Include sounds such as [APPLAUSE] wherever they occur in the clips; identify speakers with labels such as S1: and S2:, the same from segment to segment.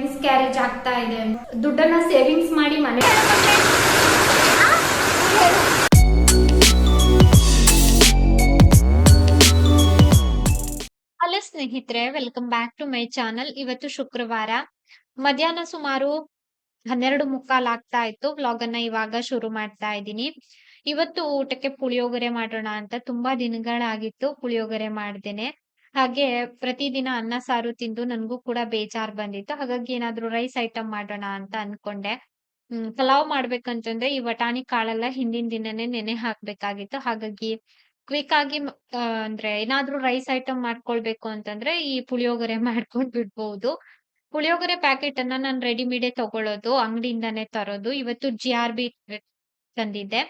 S1: Miss carriage ಆಗ್ತಾ ಇದೆ. ದುಡ್ಡನ್ನ ಸೇವಿಂಗ್ಸ್ ಮಾಡಿ ಮನೆ
S2: ಹಲೋ ಸ್ನೇಹಿತರೆ welcome back to my channel ಇವತ್ತು ಶುಕ್ರವಾರ. ಮಧ್ಯಾಹ್ನ ಸುಮಾರು ಹನ್ನೆರಡು ಮುಕ್ಕಾಲ್ ಆಗ್ತಾ ಇತ್ತು. ವ್ಲಾಗ್ ಅನ್ನ ಇವಾಗ ಶುರು ಮಾಡ್ತಾ ಇದ್ದೀನಿ. ಇವತ್ತು ಊಟಕ್ಕೆ ಪುಳಿಯೋಗರೆ ಮಾಡೋಣ ಅಂತ ತುಂಬಾ ದಿನಗಳಾಗಿತ್ತು. ಪುಳಿಯೋಗರೆ ಮಾಡ್ದೇನೆ. ಹಾಗೆ ಪ್ರತಿದಿನ ಅನ್ನ, ಸಾರು ತಿಂದು ನನ್ಗೂ ಕೂಡ ಬೇಜಾರ್ ಬಂದಿತ್ತು. ಹಾಗಾಗಿ ಏನಾದ್ರು ರೈಸ್ ಐಟಮ್ ಮಾಡೋಣ ಅಂತ ಅನ್ಕೊಂಡೆ. ಹ್ಮ್, ಪಲಾವ್ ಮಾಡ್ಬೇಕಂತಂದ್ರೆ ಈ ವಟಾಣಿ ಕಾಳೆಲ್ಲ ಹಿಂದಿನ ದಿನನೇ ನೆನೆ ಹಾಕ್ಬೇಕಾಗಿತ್ತು. ಹಾಗಾಗಿ ಕ್ವಿಕ್ ಆಗಿ ಅಂದ್ರೆ ಏನಾದ್ರೂ ರೈಸ್ ಐಟಮ್ ಮಾಡ್ಕೊಳ್ಬೇಕು ಅಂತಂದ್ರೆ ಈ ಪುಳಿಯೋಗರೆ [LAUGHS] ಮಾಡ್ಕೊಂಡ್ ಬಿಡ್ಬಹುದು ಪುಳಿಯೋಗರೆ ಪ್ಯಾಕೆಟ್ ಅನ್ನ ನಾನು ರೆಡಿಮೇಡ್ ತಗೊಳ್ಳೋದು ಅಂಗಡಿಯಿಂದಾನೇ ತರೋದು. ಇವತ್ತು ಜಿ ಆರ್ ಬಿ ತಂದಿದ್ದೆ.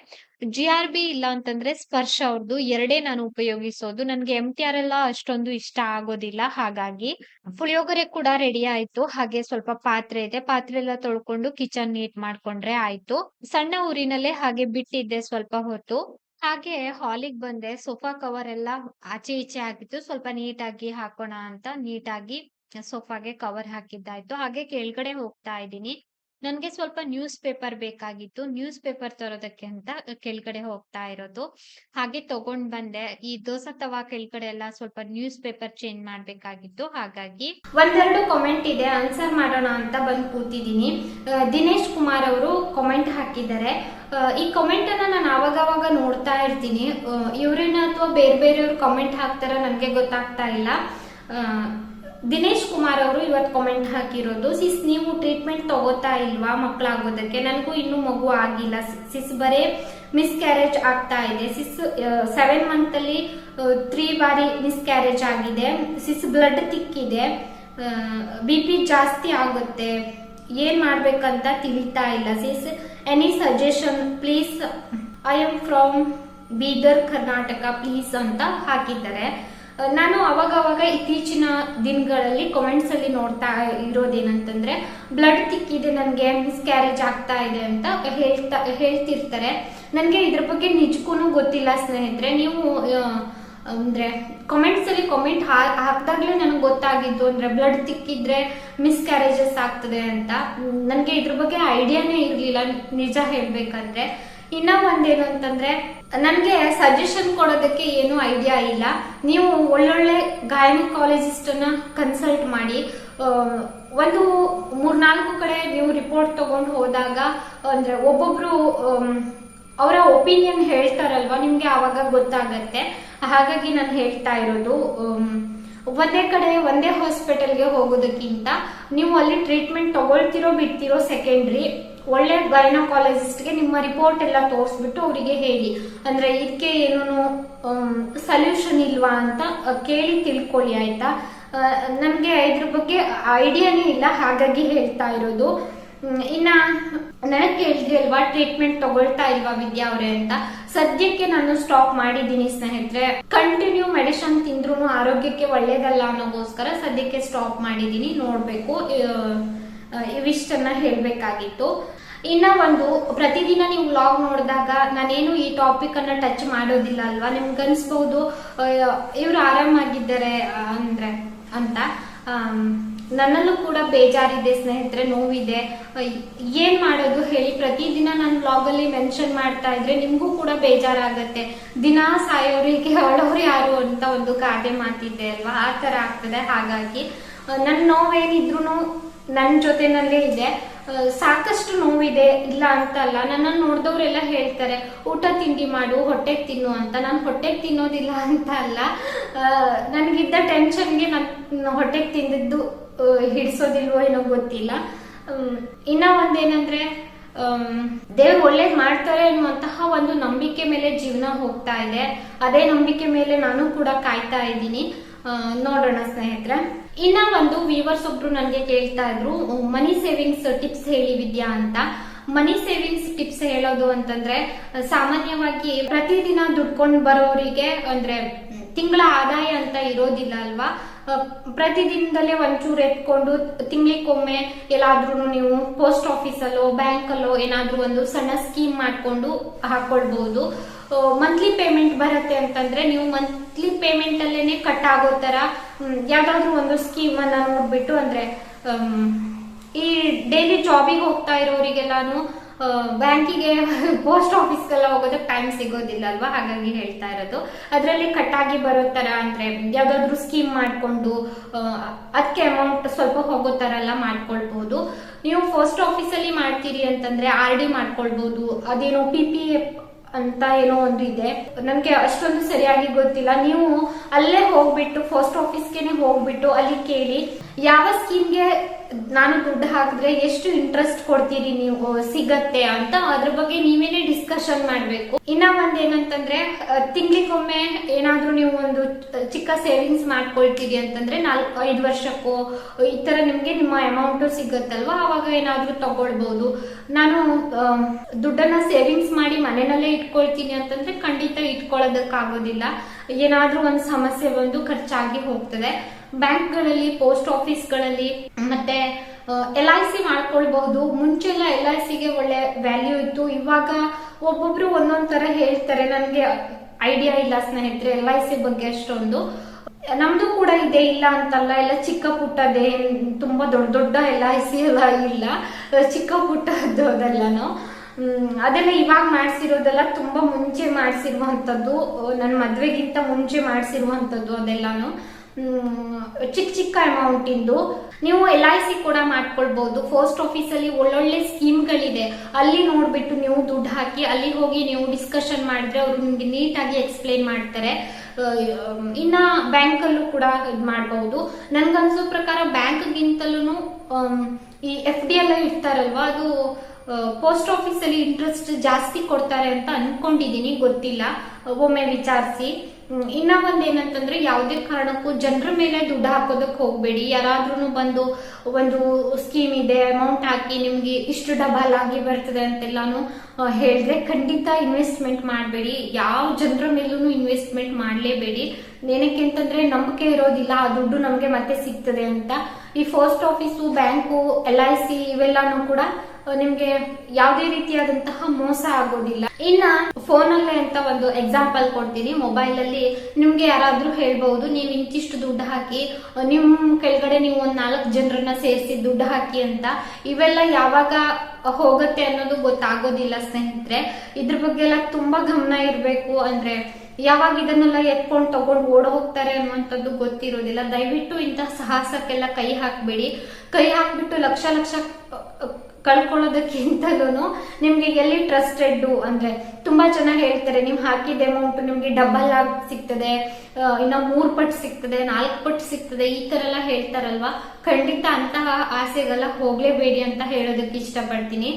S2: ಜಿ ಆರ್ ಬಿ ಇಲ್ಲ ಅಂತಂದ್ರೆ ಸ್ಪರ್ಶ ಅವ್ರದ್ದು ಎರಡೇ ನಾನು ಉಪಯೋಗಿಸೋದು. ನನ್ಗೆ ಎಂ ಟಿ ಆರ್ ಎಲ್ಲ ಅಷ್ಟೊಂದು ಇಷ್ಟ ಆಗೋದಿಲ್ಲ. ಹಾಗಾಗಿ ಪುಳಿಯೋಗರೆ ಕೂಡ ರೆಡಿ ಆಯ್ತು. ಹಾಗೆ ಸ್ವಲ್ಪ ಪಾತ್ರೆ ಇದೆ. ಪಾತ್ರೆ ಎಲ್ಲ ತೊಳ್ಕೊಂಡು ಕಿಚನ್ ನೀಟ್ ಮಾಡ್ಕೊಂಡ್ರೆ ಆಯ್ತು. ಸಣ್ಣ ಊರಿನಲ್ಲೇ ಹಾಗೆ ಬಿಟ್ಟಿದ್ದೆ ಸ್ವಲ್ಪ ಹೊತ್ತು. ಹಾಗೆ ಹಾಲಿಗೆ ಬಂದೆ. ಸೋಫಾ ಕವರ್ ಎಲ್ಲ ಆಚೆ ಈಚೆ ಆಗಿತ್ತು ಸ್ವಲ್ಪ ನೀಟಾಗಿ ಹಾಕೋಣ ಅಂತ ನೀಟಾಗಿ ಸೋಫಾಗೆ ಕವರ್ ಹಾಕಿದ್ದಾಯ್ತು. ಹಾಗೆ ಕೆಳಗಡೆ ಹೋಗ್ತಾ ಇದ್ದೀನಿ. ನನ್ಗೆ ಸ್ವಲ್ಪ ನ್ಯೂಸ್ ಪೇಪರ್ ಬೇಕಾಗಿತ್ತು. ನ್ಯೂಸ್ ಪೇಪರ್ ತರೋದಕ್ಕೆ ಅಂತ ಕೆಳಗಡೆ ಹೋಗ್ತಾ ಇರೋದು. ಹಾಗೆ ತಗೊಂಡ್ ಬಂದೆ. ಈ ದೋಸೆ ತವಾ ಕೆಳಗಡೆ ಎಲ್ಲ ಸ್ವಲ್ಪ ನ್ಯೂಸ್ ಪೇಪರ್ ಚೇಂಜ್ ಮಾಡ್ಬೇಕಾಗಿತ್ತು. ಹಾಗಾಗಿ
S1: ಒಂದೆರಡು ಕಾಮೆಂಟ್ ಇದೆ. ಆನ್ಸರ್ ಮಾಡೋಣ ಅಂತ ಬಂದು ಕೂತಿದ್ದೀನಿ. ದಿನೇಶ್ ಕುಮಾರ್ ಅವರು ಕಾಮೆಂಟ್ ಹಾಕಿದ್ದಾರೆ. ಈ ಕಾಮೆಂಟ್ ಅನ್ನ ನಾನು ಆವಾಗವಾಗ ನೋಡ್ತಾ ಇರ್ತೀನಿ. ಇವರೇನ ಅಥವಾ ಬೇರೆ ಬೇರೆಯವ್ರು ಕಾಮೆಂಟ್ ಹಾಕ್ತಾರ ನನಗೆ ಗೊತ್ತಾಗ್ತಾ ಇಲ್ಲ. ದಿನೇಶ್ ಕುಮಾರ್ ಅವರು ಇವತ್ತು ಕಾಮೆಂಟ್ ಹಾಕಿರೋದು ಸಿಸ್ ನೀವು ಟ್ರೀಟ್ಮೆಂಟ್ ತಗೋತಾ ಇಲ್ವಾ ಮಕ್ಕಳಾಗೋದಕ್ಕೆ ನನಗೂ ಇನ್ನೂ ಮಗು ಆಗಿಲ್ಲ. ಸಿಸ್ ಬರೇ ಮಿಸ್ ಕ್ಯಾರೇಜ್ ಆಗ್ತಾ ಇದೆ. ಸಿಸ್ ಸೆವೆನ್ ಮಂತ್ ಅಲ್ಲಿ ತ್ರೀ ಬಾರಿ ಮಿಸ್ ಕ್ಯಾರೇಜ್ ಆಗಿದೆ. ಸಿಸ್ ಬ್ಲಡ್ ತಿಕ್ಕಿದೆ. ಬಿ ಪಿ ಜಾಸ್ತಿ ಆಗುತ್ತೆ. ಏನ್ ಮಾಡ್ಬೇಕಂತ ತಿಳಿತಾ ಇಲ್ಲ. Sis any suggestion please I am from Bidar Karnataka please ಅಂತ ಹಾಕಿದ್ದಾರೆ. ನಾನು ಅವಾಗ ಅವಾಗ ಇತ್ತೀಚಿನ ದಿನಗಳಲ್ಲಿ ಕಮೆಂಟ್ಸ್ ಅಲ್ಲಿ ನೋಡ್ತಾ ಇರೋದೇನಂತಂದ್ರೆ ಬ್ಲಡ್ ತಿಕ್ಕಿದೆ, ನನಗೆ ಮಿಸ್ ಕ್ಯಾರೇಜ್ ಆಗ್ತಾ ಇದೆ ಅಂತ ಹೇಳ್ತಾ, ಹೇಳ್ತಿರ್ತಾರೆ. ನನಗೆ ಇದ್ರ ಬಗ್ಗೆ ನಿಜಕ್ಕೂ ಗೊತ್ತಿಲ್ಲ ಸ್ನೇಹಿತರೆ. ನೀವು ಅಂದ್ರೆ ಕಾಮೆಂಟ್ಸ್ ಅಲ್ಲಿ ಕಾಮೆಂಟ್ ಹಾಕ್ದಾಗ್ಲೇ ನನಗೆ ಗೊತ್ತಾಗಿದ್ದು, ಅಂದ್ರೆ ಬ್ಲಡ್ ತಿಕ್ಕಿದ್ರೆ ಮಿಸ್ ಕ್ಯಾರೇಜಸ್ ಆಗ್ತದೆ ಅಂತ. ನನಗೆ ಇದ್ರ ಬಗ್ಗೆ ಐಡಿಯಾನೇ ಇರಲಿಲ್ಲ, ನಿಜ ಹೇಳ್ಬೇಕಂದ್ರೆ. ಇನ್ನ ಒಂದೇನು ಅಂತಂದ್ರೆ ನನ್ಗೆ ಸಜೆಷನ್ ಕೊಡೋದಕ್ಕೆ ಏನು ಐಡಿಯಾ ಇಲ್ಲ. ನೀವು ಒಳ್ಳೊಳ್ಳೆ ಗಾಯನಕಾಲಜಿಸ್ಟ್ ಅನ್ನ ಕನ್ಸಲ್ಟ್ ಮಾಡಿ ಒಂದು ಮೂರ್ನಾಲ್ಕು ಕಡೆ ನೀವು ರಿಪೋರ್ಟ್ ತಗೊಂಡು ಹೋದಾಗ, ಅಂದ್ರೆ ಒಬ್ಬೊಬ್ರು ಅವರ ಒಪಿನಿಯನ್ ಹೇಳ್ತಾರಲ್ವಾ, ನಿಮ್ಗೆ ಆವಾಗ ಗೊತ್ತಾಗತ್ತೆ. ಹಾಗಾಗಿ ನಾನು ಹೇಳ್ತಾ ಇರೋದು ಒಂದೇ ಕಡೆ, ಒಂದೇ ಹಾಸ್ಪಿಟಲ್ಗೆ ಹೋಗೋದಕ್ಕಿಂತ, ನೀವು ಅಲ್ಲಿ ಟ್ರೀಟ್ಮೆಂಟ್ ತಗೊಳ್ತಿರೋ, ಬಿಡ್ತಿರೋ ಸೆಕೆಂಡ್ರಿ ಒಳ್ಳೆ ಗೈನಕಾಲಜಿಸ್ಟ್ಗೆ ನಿಮ್ಮ ರಿಪೋರ್ಟ್ ಎಲ್ಲ ತೋರಿಸ್ಬಿಟ್ಟು ಅವರಿಗೆ ಹೇಳಿ. ಅಂದ್ರೆ ಇದಕ್ಕೆ ಏನೂ ಸೊಲ್ಯೂಷನ್ ಇಲ್ವಾ ಅಂತ ಕೇಳಿ ತಿಳ್ಕೊಳ್ಳಿ ಆಯ್ತಾ? ನನಗೆ ಇದ್ರ ಬಗ್ಗೆ ಐಡಿಯಾನೇ ಇಲ್ಲ, ಹಾಗಾಗಿ ಹೇಳ್ತಾ ಇರೋದು. ಇನ್ನ ನನಗೆ ಕೇಳಿದ್ರಿ ಅಲ್ವಾ ಟ್ರೀಟ್ಮೆಂಟ್ ತಗೊಳ್ತಾ ಇಲ್ವಾ ವಿದ್ಯಾ ಅವ್ರೆ ಅಂತ? ಸದ್ಯಕ್ಕೆ ನಾನು ಸ್ಟಾಪ್ ಮಾಡಿದ್ದೀನಿ ಸ್ನೇಹಿತರೆ. ಕಂಟಿನ್ಯೂ ಮೆಡಿಸಿನ್ ತಿಂದ್ರು ಆರೋಗ್ಯಕ್ಕೆ ಒಳ್ಳೇದಲ್ಲ ಅನ್ನೋಗೋಸ್ಕರ ಸದ್ಯಕ್ಕೆ ಸ್ಟಾಪ್ ಮಾಡಿದ್ದೀನಿ, ನೋಡ್ಬೇಕು. ಇವಿಷ್ಟನ್ನ ಹೇಳ್ಬೇಕಾಗಿತ್ತು. ಇನ್ನ ಒಂದು, ಪ್ರತಿದಿನ ನೀವು ವ್ಲಾಗ್ ನೋಡಿದಾಗ ನಾನೇನು ಈ ಟಾಪಿಕ್ ಅನ್ನ ಟಚ್ ಮಾಡೋದಿಲ್ಲ ಅಲ್ವಾ? ನಿಮ್ಗೆ ಅನ್ಸ್ಬಹುದು ಇವ್ರು ಆರಾಮಾಗಿದ್ದಾರೆ ಅಂದ್ರೆ, ಅಂತ. ನನ್ನಲ್ಲೂ ಕೂಡ ಬೇಜಾರಿದೆ ಸ್ನೇಹಿತರೆ, ನೋವಿದೆ. ಏನ್ ಮಾಡೋದು ಹೇಳಿ, ಪ್ರತಿದಿನ ನಾನು ಬ್ಲಾಗ್ ಅಲ್ಲಿ ಮೆನ್ಷನ್ ಮಾಡ್ತಾ ಇದ್ರೆ ನಿಮ್ಗೂ ಕೂಡ ಬೇಜಾರಾಗತ್ತೆ. ದಿನಾ ಸಾಯೋರಿಗೆ ಅಳೋರು ಯಾರು ಅಂತ ಒಂದು ಗಾದೆ ಮಾತಿದ್ದೆ ಅಲ್ವಾ? ಆ ತರ ಆಗ್ತದೆ, ಹಾಗಾಗಿ. ನನ್ನ ನನ್ ನೋವೇನಿದ್ರು ನನ್ನ ಜೊತೆನಲ್ಲೇ ಇದೆ. ಸಾಕಷ್ಟು ನೋವಿದೆ, ಇಲ್ಲ ಅಂತ ಅಲ್ಲ. ನನ್ನನ್ನು ನೋಡಿದವರೆಲ್ಲ ಹೇಳ್ತಾರೆ, ಊಟ ತಿಂಡಿ ಮಾಡು, ಹೊಟ್ಟೆಗೆ ತಿನ್ನು ಅಂತ. ನಾನು ಹೊಟ್ಟೆಗೆ ತಿನ್ನೋದಿಲ್ಲ ಅಂತ ಅಲ್ಲ. ನನಗಿದ್ದ ಟೆನ್ಷನ್ಗೆ ನಾನು ಹೊಟ್ಟೆಗೆ ತಿಂದಿದ್ದು ಹಿಡಿಸೋದಿಲ್ವೋ ಏನೋ ಗೊತ್ತಿಲ್ಲ. ಇನ್ನ ಒಂದೇನಂದ್ರೆ ದೇವ್ರು ಒಳ್ಳೇದ್ ಮಾಡ್ತಾರೆ ಅನ್ನುವಂತಹ ಒಂದು ನಂಬಿಕೆ ಮೇಲೆ ಜೀವನ ಹೋಗ್ತಾ ಇದೆ. ಅದೇ ನಂಬಿಕೆ ಮೇಲೆ ನಾನು ಕೂಡ ಕಾಯ್ತಾ ಇದ್ದೀನಿ. ನೋಡೋಣ ಸ್ನೇಹಿತರೆ. ಇನ್ನ ಒಂದು ವ್ಯೂವರ್ಸ್ ಒಬ್ರು ನನಗೆ ಕೇಳ್ತಾ ಇದ್ರು ಮನಿ ಸೇವಿಂಗ್ಸ್ ಟಿಪ್ಸ್ ಹೇಳಿ ವಿದ್ಯಾ ಅಂತ. ಮನಿ ಸೇವಿಂಗ್ಸ್ ಟಿಪ್ಸ್ ಹೇಳೋದು ಅಂತಂದ್ರೆ, ಸಾಮಾನ್ಯವಾಗಿ ಪ್ರತಿದಿನ ದುಡ್ಕೊಂಡು ಬರೋರಿಗೆ ಅಂದ್ರೆ, ತಿಂಗಳ ಆದಾಯ ಅಂತ ಇರೋದಿಲ್ಲ ಅಲ್ವಾ? ಪ್ರತಿದಿನದಲ್ಲೇ ಒಂಚೂರು ಎತ್ಕೊಂಡು ತಿಂಗಳಿಗೊಮ್ಮೆ ಎಲ್ಲಾದ್ರೂ ನೀವು ಪೋಸ್ಟ್ ಆಫೀಸಲ್ಲೋ, ಬ್ಯಾಂಕಲ್ಲೋ ಏನಾದರೂ ಒಂದು ಸಣ್ಣ ಸ್ಕೀಮ್ ಮಾಡಿಕೊಂಡು ಹಾಕೊಳ್ಬಹುದು ಮಂತ್ಲಿ ಪೇಮೆಂಟ್ ಬರುತ್ತೆ ಅಂತಂದ್ರೆ ನೀವು ಮಂತ್ಲಿ ಪೇಮೆಂಟ್ ಅಲ್ಲೇನೆ ಕಟ್ ಆಗೋ ತರ ಯಾವ್ದಾದ್ರು ಒಂದು ಸ್ಕೀಮ್ ಅನ್ನ ನೋಡ್ಬಿಟ್ಟು ಅಂದ್ರೆ ಈ ಡೈಲಿ ಜಾಬಿಗೆ ಹೋಗ್ತಾ ಇರೋರಿಗೆಲ್ಲಾನು ಬ್ಯಾಂಕಿಗೆ [LAUGHS] ಪೋಸ್ಟ್ ಆಫೀಸ್ಗೆಲ್ಲ ಹೋಗೋದಕ್ಕೆ ಟೈಮ್ ಸಿಗೋದಿಲ್ಲ ಅಲ್ವಾ ಹಾಗಾಗಿ ಹೇಳ್ತಾ ಇರೋದು. ಅದರಲ್ಲಿ ಕಟ್ಟಾಗಿ ಬರೋ ತರ ಅಂದ್ರೆ ಯಾವ್ದಾದ್ರು ಸ್ಕೀಮ್ ಮಾಡಿಕೊಂಡು ಅದಕ್ಕೆ ಅಮೌಂಟ್ ಸ್ವಲ್ಪ ಹೋಗೋ ಥರ ಎಲ್ಲ ಮಾಡ್ಕೊಳ್ಬಹುದು ನೀವು ಪೋಸ್ಟ್ ಆಫೀಸಲ್ಲಿ ಮಾಡ್ತೀರಿ ಅಂತಂದ್ರೆ ಆರ್ ಡಿ ಮಾಡ್ಕೊಳ್ಬಹುದು ಅದೇನೋ ಪಿ ಪಿ ಅಂತ ಏನೋ ಒಂದು ಇದೆ. ನಮ್ಗೆ ಅಷ್ಟೊಂದು ಸರಿಯಾಗಿ ಗೊತ್ತಿಲ್ಲ. ನೀವು ಅಲ್ಲೇ ಹೋಗ್ಬಿಟ್ಟು ಪೋಸ್ಟ್ ಆಫೀಸ್ಗೆ ಹೋಗ್ಬಿಟ್ಟು ಅಲ್ಲಿ ಕೇಳಿ, ಯಾವ ಸ್ಕೀಮ್ಗೆ ನಾನು ದುಡ್ಡು ಹಾಕಿದ್ರೆ ಎಷ್ಟು ಇಂಟ್ರೆಸ್ಟ್ ಕೊಡ್ತೀರಿ ನೀವು? ಸಿಗತ್ತೆ ಅಂತ ಅದ್ರ ಬಗ್ಗೆ ನೀವೇನೆ ಡಿಸ್ಕಷನ್ ಮಾಡ್ಬೇಕು. ಇನ್ನ ಒಂದ್ ಏನಂತಂದ್ರೆ ತಿಂಗಳಿಗೊಮ್ಮೆ ಏನಾದ್ರೂ ನೀವು ಒಂದು ಚಿಕ್ಕ ಸೇವಿಂಗ್ಸ್ ಮಾಡ್ಕೊಳ್ತೀರಿ ಅಂತಂದ್ರೆ ನಾಲ್ಕು ಐದು ವರ್ಷಕ್ಕೂ, ಈ ತರ ನಿಮ್ಗೆ ನಿಮ್ಮ ಅಮೌಂಟ್ ಸಿಗತ್ತಲ್ವಾ? ಅವಾಗ ಏನಾದ್ರೂ ತಗೊಳ್ಬಹುದು ನಾನು ದುಡ್ಡನ್ನ ಸೇವಿಂಗ್ಸ್ ಮಾಡಿ ಮನೆಯಲ್ಲೇ ಇಟ್ಕೊಳ್ತೀನಿ ಅಂತಂದ್ರೆ ಖಂಡಿತ ಇಟ್ಕೊಳ್ಳೋದಕ್ಕಾಗೋದಿಲ್ಲ. ಏನಾದ್ರೂ ಒಂದು ಸಮಸ್ಯೆ ಬಂದು ಖರ್ಚಾಗಿ ಹೋಗ್ತದೆ. ಬ್ಯಾಂಕ್ಗಳಲ್ಲಿ, ಪೋಸ್ಟ್ ಆಫೀಸ್ಗಳಲ್ಲಿ ಮತ್ತೆ ಎಲ್ ಐ ಸಿ ಮಾಡ್ಕೊಳ್ಬಹುದು. ಮುಂಚೆಲ್ಲ ಎಲ್ ಐ ಸಿಗೆ ಒಳ್ಳೆ ವ್ಯಾಲ್ಯೂ ಇತ್ತು. ಇವಾಗ ಒಬ್ಬೊಬ್ರು ಒಂದೊಂದ್ ತರ ಹೇಳ್ತಾರೆ. ನನ್ಗೆ ಐಡಿಯಾ ಇಲ್ಲ ಸ್ನೇಹಿತರೆ ಎಲ್ ಐ ಸಿ ಬಗ್ಗೆ ಅಷ್ಟೊಂದು. ನಮ್ದು ಕೂಡ ಇದೆ ಇಲ್ಲ ಅಂತಲ್ಲ. ಎಲ್ಲ ಚಿಕ್ಕ ಪುಟ್ಟದೇ ತುಂಬಾ ದೊಡ್ಡ ದೊಡ್ಡ ಎಲ್ ಐ ಸಿ ಎಲ್ಲ ಇಲ್ಲ. ಚಿಕ್ಕ ಪುಟ್ಟದ್ದು ಅದೆಲ್ಲನು ಅದೆಲ್ಲ ಇವಾಗ ಮಾಡಿಸಿರೋದೆಲ್ಲ ತುಂಬಾ ಮುಂಚೆ ಮಾಡಿಸಿರುವಂತದ್ದು ನನ್ನ ಮದ್ವೆಗಿಂತ ಮುಂಚೆ ಮಾಡಿಸಿರುವಂತದ್ದು ಅದೆಲ್ಲಾನು. ಚಿಕ್ಕ ಚಿಕ್ಕ ಅಮೌಂಟಿಂದು ನೀವು ಎಲ್ ಐ ಸಿ ಕೂಡ ಮಾಡ್ಕೊಳ್ಬಹುದು ಪೋಸ್ಟ್ ಆಫೀಸ್ ಅಲ್ಲಿ ಒಳ್ಳೊಳ್ಳೆ ಸ್ಕೀಮ್ಗಳಿದೆ ಅಲ್ಲಿ ನೋಡ್ಬಿಟ್ಟು ನೀವು ದುಡ್ಡು ಹಾಕಿ, ಅಲ್ಲಿ ಹೋಗಿ ನೀವು ಡಿಸ್ಕಷನ್ ಮಾಡಿದ್ರೆ ಅವ್ರು ನಿಮ್ಗೆ ನೀಟಾಗಿ ಎಕ್ಸ್ಪ್ಲೈನ್ ಮಾಡ್ತಾರೆ. ಇನ್ನ ಬ್ಯಾಂಕ್ ಅಲ್ಲೂ ಕೂಡ ಇದ್ ಮಾಡಬಹುದು ನನ್ಗನ್ಸೋ ಪ್ರಕಾರ ಬ್ಯಾಂಕ್ಗಿಂತಲೂ ಈ ಎಫ್ ಡಿ ಎಲ್ಲ ಇರ್ತಾರಲ್ವಾ ಅದು ಪೋಸ್ಟ್ ಆಫೀಸ್ ಅಲ್ಲಿ ಇಂಟ್ರೆಸ್ಟ್ ಜಾಸ್ತಿ ಕೊಡ್ತಾರೆ ಅಂತ ಅನ್ಕೊಂಡಿದೀನಿ ಗೊತ್ತಿಲ್ಲ. ಒಮ್ಮೆ ವಿಚಾರಿಸಿ. ಇನ್ನ ಒಂದ್ ಏನಂತಂದ್ರೆ ಯಾವುದೇ ಕಾರಣಕ್ಕೂ ಜನರ ಮೇಲೆ ದುಡ್ಡು ಹಾಕೋದಕ್ಕೆ ಹೋಗ್ಬೇಡಿ. ಯಾರಾದ್ರೂ ಬಂದು ಒಂದು ಸ್ಕೀಮ್ ಇದೆ ಅಮೌಂಟ್ ಹಾಕಿ ನಿಮ್ಗೆ ಇಷ್ಟು ಡಬಲ್ ಆಗಿ ಬರ್ತದೆ ಅಂತೆಲ್ಲಾನು ಹೇಳಿದ್ರೆ ಖಂಡಿತ ಇನ್ವೆಸ್ಟ್ಮೆಂಟ್ ಮಾಡಬೇಡಿ. ಯಾವ ಜನರ ಮೇಲೂ ಇನ್ವೆಸ್ಟ್ಮೆಂಟ್ ಮಾಡಲೇಬೇಡಿ. ಏನಕ್ಕೆ ಅಂತಂದ್ರೆ ನಂಬಿಕೆ ಇರೋದಿಲ್ಲ, ಆ ದುಡ್ಡು ನಮಗೆ ಮತ್ತೆ ಸಿಗ್ತದೆ ಅಂತ. ಈ post office bank L I C ಇವೆಲ್ಲಾನು ಕೂಡ ನಿಮ್ಗೆ ಯಾವುದೇ ರೀತಿಯಾದಂತಹ ಮೋಸ ಆಗೋದಿಲ್ಲ. ಇನ್ನ ಫೋನ್ ಅಲ್ಲೇ ಅಂತ ಒಂದು ಎಕ್ಸಾಂಪಲ್ ಕೊಡ್ತೀನಿ. ಮೊಬೈಲ್ ಅಲ್ಲಿ ನಿಮ್ಗೆ ಯಾರಾದ್ರೂ ಹೇಳ್ಬಹುದು, ನೀವು ಇಂತಿಷ್ಟು ದುಡ್ಡು ಹಾಕಿ ನಿಮ್ ಕೆಳಗಡೆ ನೀವು ಒಂದ್ ನಾಲ್ಕು ಜನರನ್ನ ಸೇರಿಸಿ ದುಡ್ಡು ಹಾಕಿ ಅಂತ, ಇವೆಲ್ಲ ಯಾವಾಗ ಹೋಗುತ್ತೆ ಅನ್ನೋದು ಗೊತ್ತಾಗೋದಿಲ್ಲ ಸ್ನೇಹಿತರೆ. ಇದ್ರ ಬಗ್ಗೆ ಎಲ್ಲ ತುಂಬಾ ಗಮನ ಇರ್ಬೇಕು ಅಂದ್ರೆ, ಯಾವಾಗ ಇದನ್ನೆಲ್ಲ ಎತ್ಕೊಂಡು ತಗೊಂಡು ಓಡ ಹೋಗ್ತಾರೆ ಅನ್ನುವಂಥದ್ದು ಗೊತ್ತಿರೋದಿಲ್ಲ. ದಯವಿಟ್ಟು ಇಂತಹ ಸಾಹಸಕ್ಕೆಲ್ಲ ಕೈ ಹಾಕ್ಬೇಡಿ. ಕೈ ಹಾಕ್ಬಿಟ್ಟು ಲಕ್ಷ ಲಕ್ಷ ಕಳ್ಕೊಳ್ಳೋದಕ್ಕಿಂತಲೂ ನಿಮ್ಗೆ ಎಲ್ಲಿ ಟ್ರಸ್ಟೆಡ್ ಅಂದ್ರೆ ತುಂಬಾ ಜನ ಹೇಳ್ತಾರೆ, ನೀವು ಹಾಕಿದ ಅಮೌಂಟ್ ನಿಮ್ಗೆ ಡಬಲ್ ಆಗಿ ಸಿಗ್ತದೆ ಇನ್ನ ಮೂರ್ ಪಟ್ಟು ಸಿಗ್ತದೆ, ನಾಲ್ಕು ಪಟ್ಟು ಸಿಗ್ತದೆ, ಈ ತರ ಎಲ್ಲ ಹೇಳ್ತಾರಲ್ವಾ? ಖಂಡಿತ ಅಂತಹ ಆಸೆಗೆಲ್ಲ ಹೋಗ್ಲೇಬೇಡಿ ಅಂತ ಹೇಳೋದಕ್ಕೆ ಇಷ್ಟಪಡ್ತೀನಿ.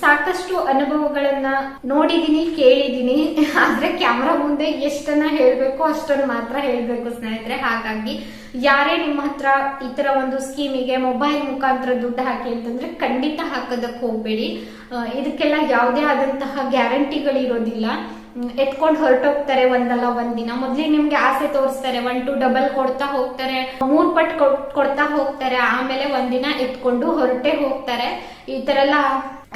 S1: ಸಾಕಷ್ಟು ಅನುಭವಗಳನ್ನ ನೋಡಿದೀನಿ, ಕೇಳಿದೀನಿ. ಆದ್ರೆ ಕ್ಯಾಮ್ರಾ ಮುಂದೆ ಎಷ್ಟನ್ನ ಹೇಳ್ಬೇಕು ಅಷ್ಟನ್ನ ಮಾತ್ರ ಹೇಳ್ಬೇಕು ಸ್ನೇಹಿತರೆ. ಹಾಗಾಗಿ ಯಾರೇ ನಿಮ್ಮ ಹತ್ರ ಈ ತರ ಒಂದು ಸ್ಕೀಮಿಗೆ ಮೊಬೈಲ್ ಮುಖಾಂತರ ದುಡ್ಡು ಹಾಕಿ ಅಂತಂದ್ರೆ ಖಂಡಿತ ಹಾಕೋದಕ್ಕೆ ಹೋಗ್ಬೇಡಿ. ಇದಕ್ಕೆಲ್ಲ ಯಾವುದೇ ಆದಂತಹ ಗ್ಯಾರಂಟಿಗಳಿರೋದಿಲ್ಲ. ಎತ್ಕೊಂಡು ಹೊರಟೋಗ್ತಾರೆ ಒಂದಲ್ಲ ಒಂದಿನ. ಮೊದ್ಲಿಗೆ ನಿಮ್ಗೆ ಆಸೆ ತೋರಿಸ್ತಾರೆ ಒನ್ ಟು ಡಬಲ್ ಕೊಡ್ತಾ ಹೋಗ್ತಾರೆ, ಮೂರ್ ಪಟ್ ಕೊಡ್ತಾ ಹೋಗ್ತಾರೆ, ಆಮೇಲೆ ಒಂದಿನ ಎತ್ಕೊಂಡು ಹೊರಟೆ ಹೋಗ್ತಾರೆ. ಈ ತರ ಎಲ್ಲ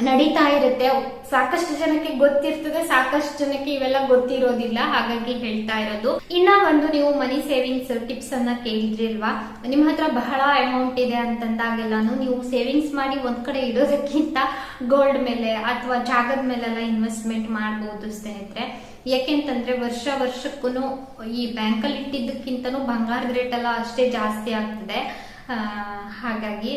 S1: ನಡೀತಾ ಇರುತ್ತೆ. ಸಾಕಷ್ಟು ಜನಕ್ಕೆ ಗೊತ್ತಿರ್ತದೆ, ಸಾಕಷ್ಟು ಜನಕ್ಕೆ ಇವೆಲ್ಲ ಗೊತ್ತಿರೋದಿಲ್ಲ. ಹಾಗಾಗಿ ಹೇಳ್ತಾ ಇರೋದು. ಇನ್ನ ಒಂದು ನೀವು ಮನಿ ಸೇವಿಂಗ್ಸ್ ಟಿಪ್ಸ್ ಅನ್ನ ಕೇಳಿದ್ರಿಲ್ವಾ ನಿಮ್ ಹತ್ರ ಬಹಳ ಅಮೌಂಟ್ ಇದೆ ಅಂತಂದಾಗೆಲ್ಲಾನು ನೀವು ಸೇವಿಂಗ್ಸ್ ಮಾಡಿ ಒಂದ್ ಕಡೆ ಇಡೋದಕ್ಕಿಂತ ಗೋಲ್ಡ್ ಮೇಲೆ ಅಥವಾ ಜಾಗದ ಮೇಲೆಲ್ಲ ಇನ್ವೆಸ್ಟ್ಮೆಂಟ್ ಮಾಡಬಹುದು ಸ್ನೇಹಿತರೆ. ಯಾಕೆಂತಂದ್ರೆ ವರ್ಷ ವರ್ಷಕ್ಕೂ ಈ ಬ್ಯಾಂಕಲ್ಲಿ ಇಟ್ಟಿದ್ದಕ್ಕಿಂತನೂ ಬಂಗಾರದ ರೇಟ್ ಎಲ್ಲ ಅಷ್ಟೇ ಜಾಸ್ತಿ ಆಗ್ತದೆ. ಹಾಗಾಗಿ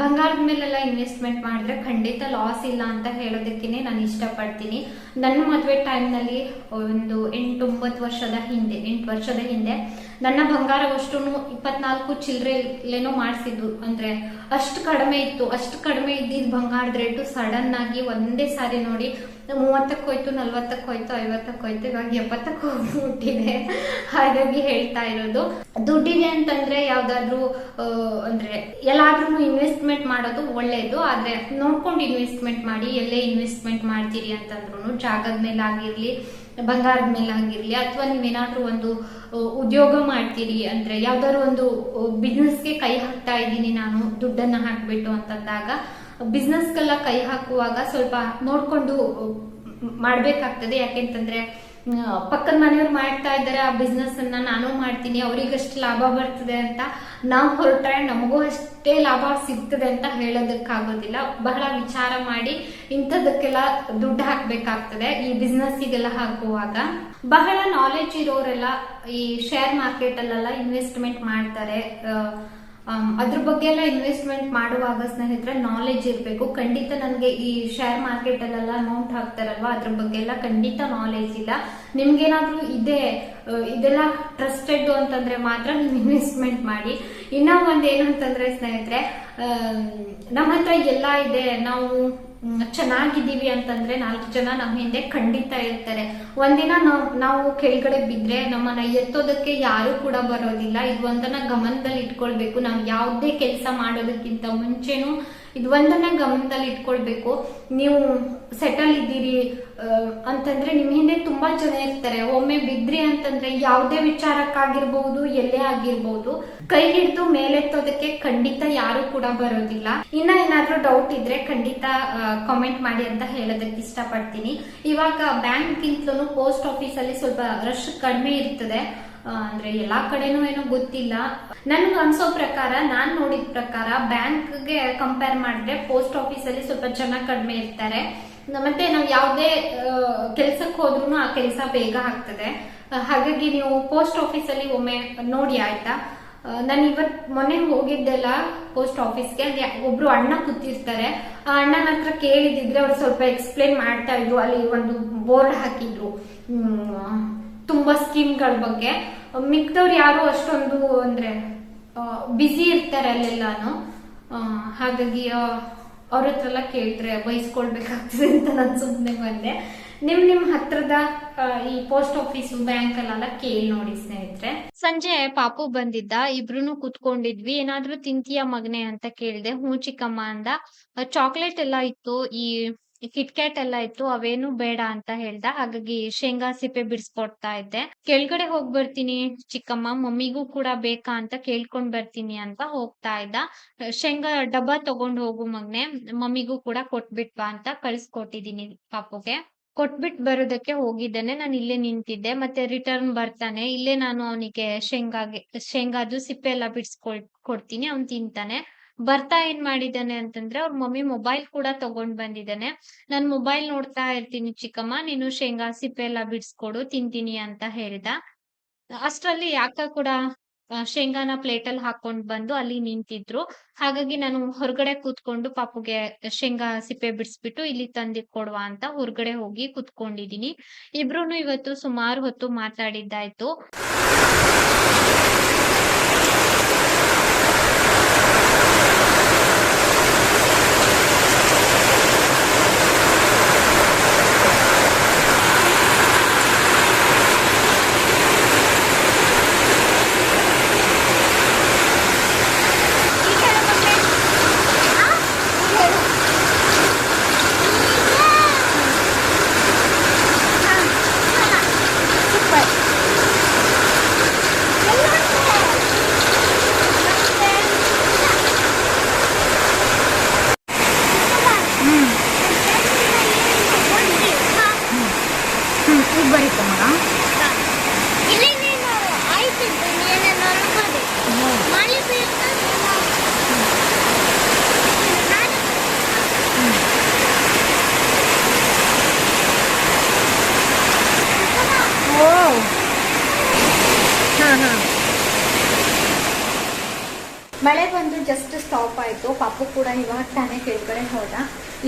S1: ಬಂಗಾರದ ಮೇಲೆಲ್ಲ ಇನ್ವೆಸ್ಟ್ಮೆಂಟ್ ಮಾಡಿದ್ರೆ ಖಂಡಿತ ಲಾಸ್ ಇಲ್ಲ ಅಂತ ಹೇಳೋದಕ್ಕೇನೆ ನಾನು ಇಷ್ಟಪಡ್ತೀನಿ. ನನ್ನ ಮದುವೆ ಟೈಮ್ನಲ್ಲಿ ಒಂದು ಎಂಟೊಂಬತ್ತು ವರ್ಷದ ಹಿಂದೆ, ಎಂಟು ವರ್ಷದ ಹಿಂದೆ ನನ್ನ ಬಂಗಾರವಷ್ಟು ಇಪ್ಪತ್ನಾಲ್ಕು ಚಿಲ್ಲರೆಲ್ಲೇನೋ ಮಾಡಿಸಿದ್ದು. ಅಂದರೆ ಅಷ್ಟು ಕಡಿಮೆ ಇತ್ತು. ಅಷ್ಟು ಕಡಿಮೆ ಇದ್ದಿದ್ದು ಬಂಗಾರದ ರೇಟು ಸಡನ್ನಾಗಿ ಒಂದೇ ಸಾರಿ ನೋಡಿ ಮೂವತ್ತಕ್ಕೆ ಹೋಯ್ತು, ನಲ್ವತ್ತಕ್ಕೆ ಹೋಯ್ತು, ಐವತ್ತಕ್ಕೆ ಹೋಯ್ತು, ಇವಾಗ ಎಪ್ಪತ್ತಕ್ಕೆ ಹೋಗ್ಬಿಟ್ಟಿದೆ ಹಾಗಾಗಿ ಹೇಳ್ತಾ ಇರೋದು. ದುಡ್ಡಿದೆ ಅಂತಂದ್ರೆ ಯಾವ್ದಾದ್ರು ಅಂದ್ರೆ ಎಲ್ಲಾದ್ರೂ ಇನ್ವೆಸ್ಟ್ಮೆಂಟ್ ಮಾಡೋದು ಒಳ್ಳೇದು, ಆದ್ರೆ ನೋಡ್ಕೊಂಡು ಇನ್ವೆಸ್ಟ್ಮೆಂಟ್ ಮಾಡಿ, ಎಲ್ಲೇ ಇನ್ವೆಸ್ಟ್ಮೆಂಟ್ ಮಾಡ್ತೀರಿ ಅಂತಂದ್ರು ಜಾಗದ ಮೇಲೆ ಆಗಿರ್ಲಿ, ಬಂಗಾರದ ಮೇಲೆ ಆಗಿರ್ಲಿ, ಅಥವಾ ನೀವೇನಾದ್ರೂ ಒಂದು ಉದ್ಯೋಗ ಮಾಡ್ತೀರಿ, ಅಂದ್ರೆ ಯಾವ್ದಾದ್ರು ಒಂದು ಬಿಸ್ನೆಸ್ಗೆ ಕೈ ಹಾಕ್ತಾ ಇದ್ದೀನಿ ನಾನು, ದುಡ್ಡನ್ನ ಹಾಕ್ಬಿಟ್ಟು ಅಂತಂದಾಗ ಬಿಸ್ನೆಸ್ಗೆಲ್ಲ ಕೈ ಹಾಕುವಾಗ ಸ್ವಲ್ಪ ನೋಡ್ಕೊಂಡು ಮಾಡ್ಬೇಕಾಗ್ತದೆ. ಯಾಕೆಂತಂದ್ರೆ ಪಕ್ಕದ ಮನೆಯವ್ರು ಮಾಡ್ತಾ ಇದ್ದಾರೆ, ಆ ಬಿಸ್ನೆಸ್ ಅನ್ನ ನಾನು ಮಾಡ್ತೀನಿ, ಅವ್ರಿಗಷ್ಟು ಲಾಭ ಬರ್ತದೆ ಅಂತ ನಾವು ಹೊರಟ್ರೆ ನಮಗೂ ಅಷ್ಟೇ ಲಾಭ ಸಿಗ್ತದೆ ಅಂತ ಹೇಳೋದಕ್ಕಾಗೋದಿಲ್ಲ. ಬಹಳ ವಿಚಾರ ಮಾಡಿ ಇಂಥದಕ್ಕೆಲ್ಲ ದುಡ್ಡು ಹಾಕ್ಬೇಕಾಗ್ತದೆ ಈ ಬಿಸ್ನೆಸ್ಸಿಗೆಲ್ಲ ಹಾಕುವಾಗ. ಬಹಳ ನಾಲೆಜ್ ಇರೋರೆಲ್ಲ ಈ ಶೇರ್ ಮಾರ್ಕೆಟ್ ಅಲ್ಲೆಲ್ಲ ಇನ್ವೆಸ್ಟ್ಮೆಂಟ್ ಮಾಡ್ತಾರೆ. ಅದ್ರ ಬಗ್ಗೆ ಎಲ್ಲ ಇನ್ವೆಸ್ಟ್ಮೆಂಟ್ ಮಾಡುವಾಗ ಸ್ನೇಹಿತರೆ ನಾಲೆಜ್ ಇರಬೇಕು. ಖಂಡಿತ ನನಗೆ ಈ ಶೇರ್ ಮಾರ್ಕೆಟ್ ಅಲ್ಲೆಲ್ಲ ಅಮೌಂಟ್ ಹಾಕ್ತಾರಲ್ವಾ? ಅದ್ರ ಬಗ್ಗೆ ಎಲ್ಲ ಖಂಡಿತ ನಾಲೆಜ್ ಇಲ್ಲ. ನಿಮ್ಗೇನಾದ್ರೂ ಇದೆ ಇದೆಲ್ಲ ಟ್ರಸ್ಟೆಡ್ ಅಂತಂದ್ರೆ ಮಾತ್ರ ನೀವು ಇನ್ವೆಸ್ಟ್ಮೆಂಟ್ ಮಾಡಿ. ಇನ್ನ ಒಂದ್ ಏನು ಅಂತಂದ್ರೆ ಸ್ನೇಹಿತರೆ ನಮ್ಮ ಹತ್ರ ಎಲ್ಲ ಇದೆ. ನಾವು ಚೆನ್ನಾಗಿದ್ದೀವಿ ಅಂತಂದ್ರೆ ನಾಲ್ಕು ಜನ ನಮ್ಮ ಹಿಂದೆ ಖಂಡಿತ ಇರ್ತಾರೆ. ಒಂದಿನ ನಾವು ನಾವು ಕೆಳಗಡೆ ಬಿದ್ರೆ ನಮ್ಮನ್ನ ಎತ್ತೋದಕ್ಕೆ ಯಾರು ಕೂಡ ಬರೋದಿಲ್ಲ. ಇದು ಒಂದನ್ನ ಗಮನದಲ್ಲಿ ಇಟ್ಕೊಳ್ಬೇಕು ನಾವು ಯಾವುದೇ ಕೆಲಸ ಮಾಡೋದಕ್ಕಿಂತ ಮುಂಚೆನೂ ಇದು ಒಂದನ್ನ ಗಮನದಲ್ಲಿ ಇಟ್ಕೊಳ್ಬೇಕು. ನೀವು ಸೆಟಲ್ ಇದ್ದೀರಿ ಅಂತಂದ್ರೆ ನಿಮ್ ಹಿಂದೆ ತುಂಬಾ ಜನ ಇರ್ತಾರೆ. ಒಮ್ಮೆ ಬಿದ್ರಿ ಅಂತಂದ್ರೆ ಯಾವುದೇ ವಿಚಾರಕ್ಕಾಗಿರ್ಬಹುದು ಎಲ್ಲೇ ಆಗಿರ್ಬಹುದು ಕೈ ಹಿಡಿದು ಮೇಲೆತ್ತೋದಕ್ಕೆ ಖಂಡಿತ ಯಾರು ಕೂಡ ಬರೋದಿಲ್ಲ. ಇನ್ನ ಏನಾದ್ರೂ ಡೌಟ್ ಇದ್ರೆ ಖಂಡಿತ ಕಾಮೆಂಟ್ ಮಾಡಿ ಅಂತ ಹೇಳೋದಕ್ಕೆ ಇಷ್ಟಪಡ್ತೀನಿ. ಇವಾಗ ಬ್ಯಾಂಕ್ ಗಿಂತಲೂ ಪೋಸ್ಟ್ ಆಫೀಸ್ ಅಲ್ಲಿ ಸ್ವಲ್ಪ ರಶ್ ಕಡಿಮೆ ಇರ್ತದೆ. ಅಂದ್ರೆ ಎಲ್ಲಾ ಕಡೆನೂ ಏನೋ ಗೊತ್ತಿಲ್ಲ. ನನ್ಗೆ ಅನ್ಸೋ ಪ್ರಕಾರ, ನಾನ್ ನೋಡಿದ ಪ್ರಕಾರ ಬ್ಯಾಂಕ್ಗೆ ಕಂಪೇರ್ ಮಾಡಿದ್ರೆ ಪೋಸ್ಟ್ ಆಫೀಸ್ ಅಲ್ಲಿ ಸ್ವಲ್ಪ ಜನ ಕಡಿಮೆ ಇರ್ತಾರೆ. ಮತ್ತೆ ನಾವು ಯಾವುದೇ ಕೆಲ್ಸಕ್ಕೆ ಹೋದ್ರು ಆ ಕೆಲಸ ಬೇಗ ಆಗ್ತದೆ. ಹಾಗಾಗಿ ನೀವು ಪೋಸ್ಟ್ ಆಫೀಸ್ ಅಲ್ಲಿ ಒಮ್ಮೆ ನೋಡಿ ಆಯ್ತಾ? ನಾನು ಇವತ್ ಮೊನ್ನೆ ಹೋಗಿದ್ದೆಲ್ಲ ಪೋಸ್ಟ್ ಆಫೀಸ್ಗೆ ಅಲ್ಲಿ ಒಬ್ರು ಅಣ್ಣ ಕೂತಿರ್ತಾರೆ. ಆ ಅಣ್ಣನ ಹತ್ರ ಕೇಳಿದಿದ್ರೆ ಅವ್ರು ಸ್ವಲ್ಪ ಎಕ್ಸ್ಪ್ಲೇನ್ ಮಾಡ್ತಾ ಇದ್ರು. ಅಲ್ಲಿ ಒಂದು ಬೋರ್ಡ್ ಹಾಕಿದ್ರು. ತುಂಬಾ ಸ್ಕೀಮ್ಗಳ ಬಗ್ಗೆ. ಮಿಕ್ದವ್ರು ಯಾರು ಅಷ್ಟೊಂದು ಅಂದ್ರೆ ಬ್ಯುಸಿ ಇರ್ತಾರೆ ಅಲ್ಲೆಲ್ಲಾನು. ಹಾಗಾಗಿ ಅವ್ರ ಹತ್ರ ಎಲ್ಲ ಕೇಳಿದ್ರೆ ಬಯಸ್ಕೊಳ್ಬೇಕಾಗ್ತದೆ ಅಂತ ನಾನು ಸುಮ್ಮನೆ ಬಂದೆ. ನಿಮ್ ನಿಮ್ ಹತ್ರದ ಈ ಪೋಸ್ಟ್ ಆಫೀಸ್ ಬ್ಯಾಂಕ್ ಅಲ್ಲೆಲ್ಲ ಕೇಳಿ ನೋಡಿ ಸ್ನೇಹಿತರೆ.
S2: ಸಂಜೆ ಪಾಪು ಬಂದಿದ್ದ ಇಬ್ರು ಕುತ್ಕೊಂಡಿದ್ವಿ. ಏನಾದ್ರೂ ತಿಂತೀಯ ಮಗನೆ ಅಂತ ಕೇಳಿದೆ, ಹ್ಞೂ ಚಿಕ್ಕಮ್ಮ ಅಂದ. ಚಾಕ್ಲೇಟ್ ಎಲ್ಲ ಇತ್ತು. ಈ ಕಿಟ್ಕ್ಯಾಟ್ ಎಲ್ಲ ಇತ್ತು, ಅವೇನು ಬೇಡ ಅಂತ ಹೇಳ್ದ. ಹಾಗಾಗಿ ಶೇಂಗಾ ಸಿಪ್ಪೆ ಬಿಡಿಸ್ಕೊಡ್ತಾ ಇದ್ದೆ. ಕೆಳಗಡೆ ಹೋಗ್ ಬರ್ತೀನಿ ಚಿಕ್ಕಮ್ಮ, ಮಮ್ಮಿಗೂ ಕೂಡ ಬೇಕಾ ಅಂತ ಕೇಳ್ಕೊಂಡ್ ಬರ್ತೀನಿ ಅಂತ ಹೋಗ್ತಾ ಇದ್ದ. ಶೇಂಗಾ ಡಬ್ಬ ತಗೊಂಡ್ ಹೋಗು ಮಗ್ನೆ, ಮಮ್ಮಿಗೂ ಕೂಡ ಕೊಟ್ಬಿಟ್ವಾ ಅಂತ ಕಳ್ಸ್ಕೊಟ್ಟಿದೀನಿ ಪಾಪುಗೆ. ಕೊಟ್ಬಿಟ್ ಬರೋದಕ್ಕೆ ಹೋಗಿದ್ದಾನೆ, ನಾನು ಇಲ್ಲೇ ನಿಂತಿದ್ದೆ, ಮತ್ತೆ ರಿಟರ್ನ್ ಬರ್ತಾನೆ. ಇಲ್ಲೇ ನಾನು ಅವನಿಗೆ ಶೇಂಗಾಗೆ, ಶೇಂಗಾದು ಸಿಪ್ಪೆ ಎಲ್ಲ ಬಿಡಿಸ್ಕೊಳ್, ಕೊಡ್ತೀನಿ, ಅವ್ನ್ ತಿಂತಾನೆ. ಬರ್ತಾ ಏನ್ ಮಾಡಿದಾನೆ ಅಂತಂದ್ರೆ ಅವ್ರ ಮಮ್ಮಿ ಮೊಬೈಲ್ ಕೂಡ ತಗೊಂಡ್ ಬಂದಿದ್ದಾನೆ. ನಾನ್ ಮೊಬೈಲ್ ನೋಡ್ತಾ ಇರ್ತೀನಿ ಚಿಕ್ಕಮ್ಮ, ನೀನು ಶೇಂಗಾ ಸಿಪ್ಪೆ ಎಲ್ಲ ಬಿಡ್ಸ್ಕೊಡು, ತಿಂತೀನಿ ಅಂತ ಹೇಳಿದ. ಅಷ್ಟ್ರಲ್ಲಿ ಯಾಕ ಕೂಡ ಶೇಂಗಾನ ಪ್ಲೇಟ್ ಅಲ್ಲಿ ಹಾಕೊಂಡ್ ಬಂದು ಅಲ್ಲಿ ನಿಂತಿದ್ರು. ಹಾಗಾಗಿ ನಾನು ಹೊರಗಡೆ ಕೂತ್ಕೊಂಡು ಪಾಪುಗೆ ಶೇಂಗಾ ಸಿಪ್ಪೆ ಬಿಡಿಸ್ಬಿಟ್ಟು ಇಲ್ಲಿ ತಂದಿ ಕೊಡುವ ಅಂತ ಹೊರಗಡೆ ಹೋಗಿ ಕೂತ್ಕೊಂಡಿದೀನಿ. ಇಬ್ರು ಇವತ್ತು ಸುಮಾರು ಹೊತ್ತು ಮಾತಾಡಿದ್ದಾಯ್ತು
S3: ಈಗ ಬರೀತ ಮಗ
S4: ಇಲ್ಲಿ ನೀನು ಆಯ್ತಿದ್ದು ನೀನೇನೋ ಅನ್ಕೋದೆ. ಮಳೆ ಬೀಳ್ತದೆ ನಾನು
S3: ಓ ಹಾಂ ಹಾಂ
S1: ಮಳೆ ಬಂದು ಜಸ್ಟ್ ಸ್ಟಾಪ್ ಆಯಿತು. ಪಾಪು ಕೂಡ ಇವಾಗ ತಾನೇ ಕೆಳಗಡೆ ಹೋದ.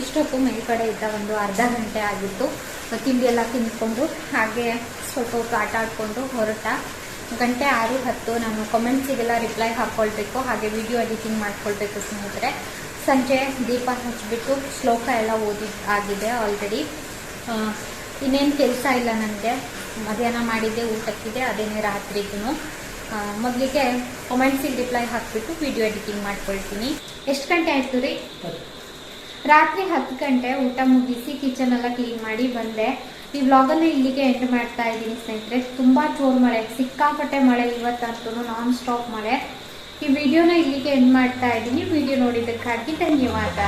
S1: ಇಷ್ಟೊತ್ತು ಮೇಲ್ಗಡೆ ಇದ್ದ ಒಂದು ಅರ್ಧ ಗಂಟೆ ಆಗಿತ್ತು. ತಿಂಡಿ ಎಲ್ಲ ತಿಂದ್ಕೊಂಡು ಹಾಗೆ ಸ್ವಲ್ಪ ಹೊತ್ತು ಆಟ ಆಡ್ಕೊಂಡು ಹೊರಟ. ಗಂಟೆ ಆರು ಹತ್ತು ನಾನು ಕಮೆಂಟ್ಸಿಗೆಲ್ಲ ರಿಪ್ಲೈ ಹಾಕ್ಕೊಳ್ಬೇಕು ಹಾಗೆ ವಿಡಿಯೋ ಎಡಿಟಿಂಗ್ ಮಾಡ್ಕೊಳ್ಬೇಕು ಸ್ನೇಹಿತರೆ. ಸಂಜೆ ದೀಪ ಹಚ್ಚಿಬಿಟ್ಟು ಶ್ಲೋಕ ಎಲ್ಲ ಓದಿ ಆಗಿದೆ ಆಲ್ರೆಡಿ ಇನ್ನೇನು ಕೆಲಸ ಇಲ್ಲ ನನಗೆ. ಮಧ್ಯಾಹ್ನ ಮಾಡಿದ್ದೆ ಊಟಕ್ಕಿದೆ, ಅದೇನೇ ರಾತ್ರಿಗೂ ಮೊದಲಿಗೆ ಕಮೆಂಟ್ಸಿಗೆ ರಿಪ್ಲೈ ಹಾಕಿಬಿಟ್ಟು ವಿಡಿಯೋ ಎಡಿಟಿಂಗ್ ಮಾಡ್ಕೊಳ್ತೀನಿ. ಎಷ್ಟು ಗಂಟೆ ಆಯಿತು ರೀ? ರಾತ್ರಿ ಹತ್ತು ಗಂಟೆ ಊಟ ಮುಗಿಸಿ ಕಿಚನ್ ಎಲ್ಲ ಕ್ಲೀನ್ ಮಾಡಿ ಬಂದೆ. ಈ ವ್ಲಾಗನ್ನು ಇಲ್ಲಿಗೆ ಎಂಡ್ ಮಾಡ್ತಾ ಇದ್ದೀನಿ ಸ್ನೇಹಿತರೆ. ತುಂಬ ಜೋರು ಮಳೆ ಸಿಕ್ಕಾಪಟ್ಟೆ ಮಳೆ ಇವತ್ತಂತೂ ನಾನ್ ಸ್ಟಾಪ್ ಮಳೆ. ಈ ವಿಡಿಯೋನ ಇಲ್ಲಿಗೆ ಎಂಡ್ ಮಾಡ್ತಾ ಇದ್ದೀನಿ. ವಿಡಿಯೋ ನೋಡಿದ್ದಕ್ಕಾಗಿ ಧನ್ಯವಾದ.